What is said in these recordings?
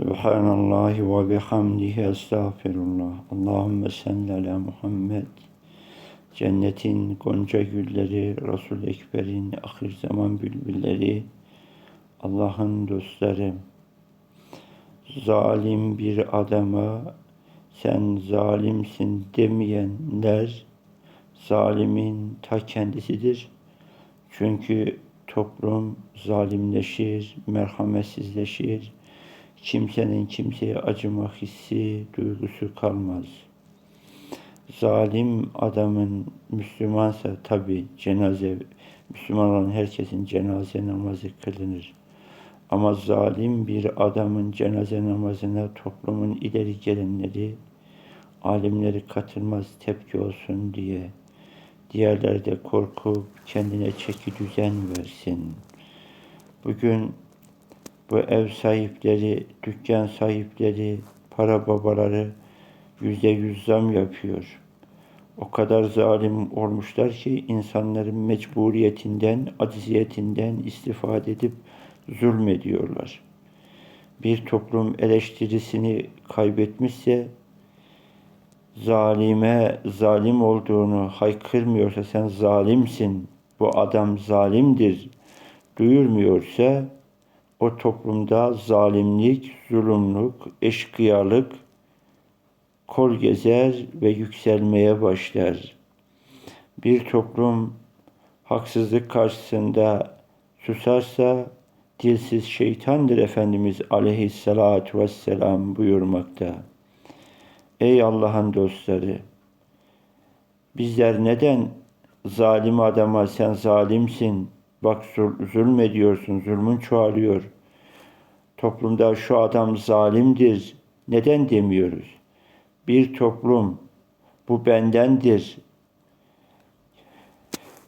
Subhanallah ve bihamdihi estağfirullah. Allahümme salli ala Muhammed. Cennetin gonca gülleri, Resul Ekber'in ahir zaman bülbülleri, Allah'ın dostları. Zalim bir adama sen zalimsin demeyenler zalimin ta kendisidir. Çünkü toplum zalimleşir, merhametsizleşir, kimsenin kimseye acıma hissi, duygusu kalmaz. Zalim adamın Müslümansa tabi cenaze, Müslüman olan herkesin cenaze namazı kılınır. Ama zalim bir adamın cenaze namazına toplumun ileri gelenleri, alimleri katılmaz tepki olsun diye, diğerleri de korkup kendine çeki düzen versin. Bugün bu ev sahipleri, dükkan sahipleri, para babaları yüzde yüz zam yapıyor. O kadar zalim olmuşlar ki insanların mecburiyetinden, acziyetinden istifade edip zulmediyorlar. Bir toplum eleştirisini kaybetmişse, zalime zalim olduğunu haykırmıyorsa sen zalimsin, bu adam zalimdir duyurmuyorsa o toplumda zalimlik, zulümlük, eşkıyalık kol gezer ve yükselmeye başlar. Bir toplum haksızlık karşısında susarsa dilsiz şeytandır Efendimiz aleyhissalatu vesselam buyurmakta. Ey Allah'ın dostları! Bizler neden zalim adama sen zalimsin, bak zulmediyorsun, zulmün çoğalıyor. Toplumda şu adam zalimdir, neden demiyoruz? Bir toplum bu bendendir.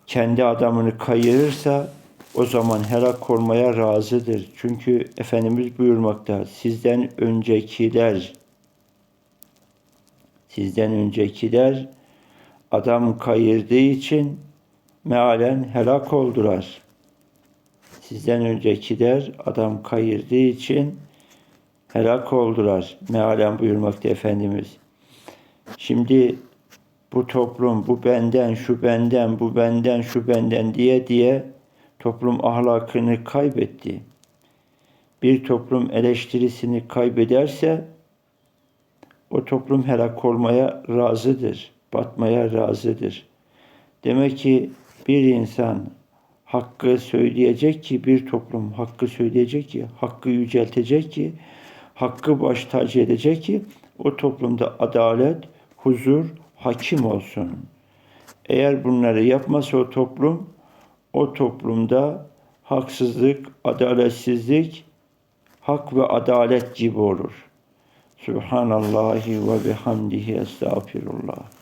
Kendi adamını kayırırsa o zaman helak olmaya razıdır. Çünkü Efendimiz buyurmakta sizden öncekiler sizden öncekiler adam kayırdığı için mealen helak oldular. Sizden öncekiler adam kayırdığı için helak oldular. Mealen buyurmakta Efendimiz. Şimdi bu toplum, bu benden, şu benden, bu benden, şu benden diye diye toplum ahlakını kaybetti. Bir toplum eleştirisini kaybederse o toplum helak olmaya razıdır, batmaya razıdır. Demek ki bir insan hakkı söyleyecek ki bir toplum hakkı söyleyecek ki, hakkı yüceltecek ki, hakkı baş tacı edecek ki o toplumda adalet, huzur, hakim olsun. Eğer bunları yapmasa o toplum, o toplumda haksızlık, adaletsizlik, hak ve adalet gibi olur. Subhanallahi ve bihamdihi estağfirullah.